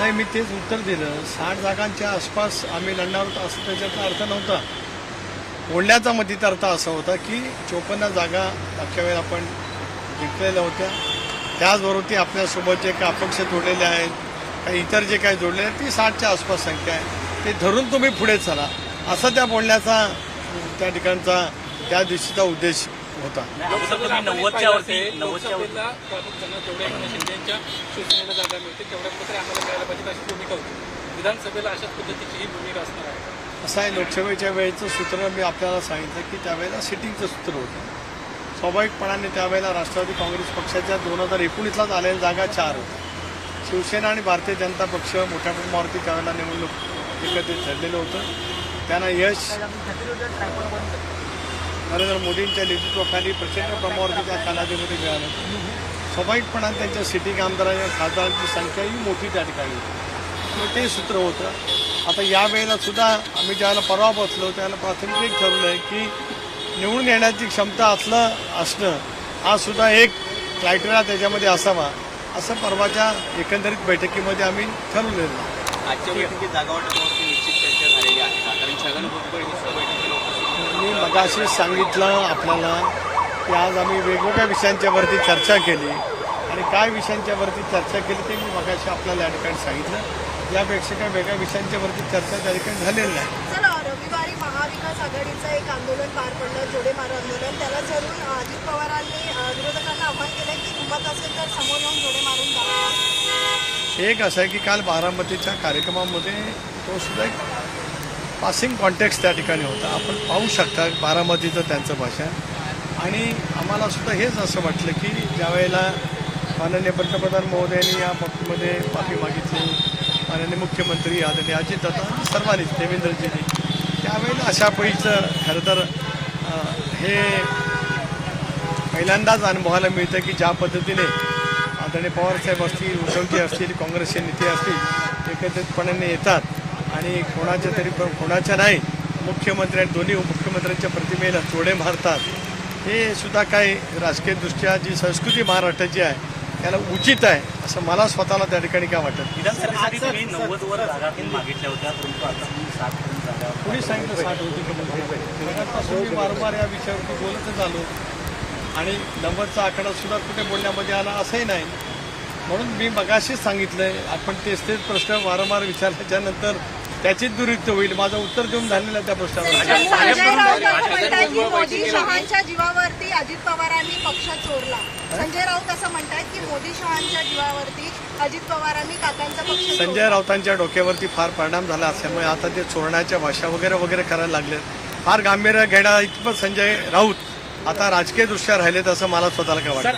नाही मी तेच उत्तर दिलं. साठ जागांच्या आसपास आम्ही लढणार होतो असं त्याच्यात अर्थ नव्हता. बोलण्याचा मतीचा अर्थ असा होता की चोपन्न जागा मागच्या वेळेला आपण जिंकलेल्या होत्या. त्याचबरोबर ती आपल्यासोबत जे काही अपक्ष जोडलेले आहेत काही इतर जे काही जोडलेले आहेत ती साठच्या आसपास संख्या आहे. ते धरून तुम्ही पुढे चला. असा त्या बोलण्याचा त्या ठिकाणचा त्या दिवशीचा उद्देश होता. नव्वदच्या वरती नव्वदच्या वरती लोकसभेला प्रामुख्यानं जेवढ्या एकनाथ शिंदेच्या शिवसेनेला जागा मिळते तेवढ्या कुठेतरी आम्हाला मिळायला पाहिजे अशी भूमिका होती. विधानसभेला अशाच पद्धतीची ही भूमिका असणार आहे. असं आहे लोकसभेच्या वेळेचं सूत्र मी आपल्याला सांगितलं की त्यावेळेला सिटिंगचं सूत्र होतं. स्वाभाविकपणाने त्यावेळेला राष्ट्रवादी काँग्रेस पक्षाच्या दोन हजार एकोणीसलाच आलेल्या जागा चार होत्या. शिवसेना आणि भारतीय जनता पक्ष मोठ्या प्रमाणावरती त्यावेळेला निवडणूक एकत्रित ठरलेलं होतं. त्यांना यश नरेंद्र मोदींच्या नेतृत्वाखाली प्रचंड प्रमाणावरती त्या कालावधीमध्ये मिळालं स्वाभाविकपणाने त्यांच्या सिटिंग आमदारांच्या खासदारांची संख्याही मोठी त्या ठिकाणी होती. ते सूत्र होतं. आता या वेळेला सुद्धा आम्ही ज्याला परवा बसलो त्यावेळेला प्राथमिक ठरवलं आहे की निवडून येण्याची क्षमता असलं असणं हा सुद्धा एक क्रायटेरिया त्याच्यामध्ये असावा असं परवाच्या एकंदरीत बैठकीमध्ये आम्ही ठरवलेलं आजच्या बैठकीत जागा वाटपावरती निश्चित चर्चा झालेली आहे का कारण छगन भुजबळ ही सुद्धा बैठकीला मगाशीच सांगितलं आपल्याला की आज आम्ही वेगवेगळ्या विषयांच्या वरती चर्चा केली. आणि काय विषयांच्या वरती चर्चा केली ते मी मगाशी आपल्याला या ठिकाणी सांगितलं. यापेक्षा काही वेगळ्या विषयांच्या वरती चर्चा त्या ठिकाणी झालेली नाही. रविवारी महाविकास आघाडीचं एक आंदोलन पार पडलं जोडेमार आंदोलन. त्याला धरून अजित पवारांनी विरोधकांना आव्हान केलं की हिंमत असेल तर समोर येऊन जोडे मारून जावा. एक असं आहे की काल बारामतीच्या कार्यक्रमामध्ये तो सुद्धा एक पासिंग कॉन्टॅक्ट त्या ठिकाणी होता. आपण पाहू शकता बारामतीचं त्यांचं भाषण. आणि आम्हाला सुद्धा हेच असं वाटलं की ज्यावेळेला माननीय पंतप्रधान महोदयांनी या बाबतीमध्ये माफी मागितली माननीय मुख्यमंत्री आदरणीय अजितदादा आणि सर्वांनीच देवेंद्रजींनी त्यावेळेला अशा पैचं खरं तर हे पहिल्यांदाच अनुभवायला मिळतं की ज्या पद्धतीने आदरणीय पवारसाहेब असतील उद्धवजी असतील काँग्रेसचे नेते असतील एकत्रितपणाने येतात. आणि कोणाच्या तरी कोणाच्या नाही मुख्यमंत्री आणि दोन्ही मुख्यमंत्र्यांच्या प्रतिमेला चोडे मारतात. हे सुद्धा काही राजकीयदृष्ट्या जी संस्कृती महाराष्ट्राची आहे त्याला उचित आहे असं मला स्वतःला त्या ठिकाणी काय वाटत कोणी सांगितलं साठ होती मी वारंवार या विषयावरती बोलतच आलो. आणि नव्वदचा आकडा सुद्धा कुठे बोलण्यामध्ये आला असंही नाही. म्हणून मी मगाशीच सांगितलंय आपण तेच तेच प्रश्न वारंवार विचारल्याच्या नंतर त्याचीच दुरुस्त होईल. माझं उत्तर देऊन झालेलं आहे त्या प्रश्नावर. मोदी शहांच्या जीवावरती अजित पवारांनी पक्ष चोरला. संजय राऊत असं म्हणतात की मोदी शहांच्या जीवावरती अजित पवारांनी काकांचा पक्ष संजय. राऊतांच्या डोक्यावरती फार परिणाम झाला असल्यामुळे आता ते चोरण्याच्या भाषा वगैरे वगैरे करायला लागले. फार गांभीर्य घेण्या इतपत संजय राऊत आता राजकीय दृष्ट्या राहिलेत असं मला स्वतःला काय वाटतं.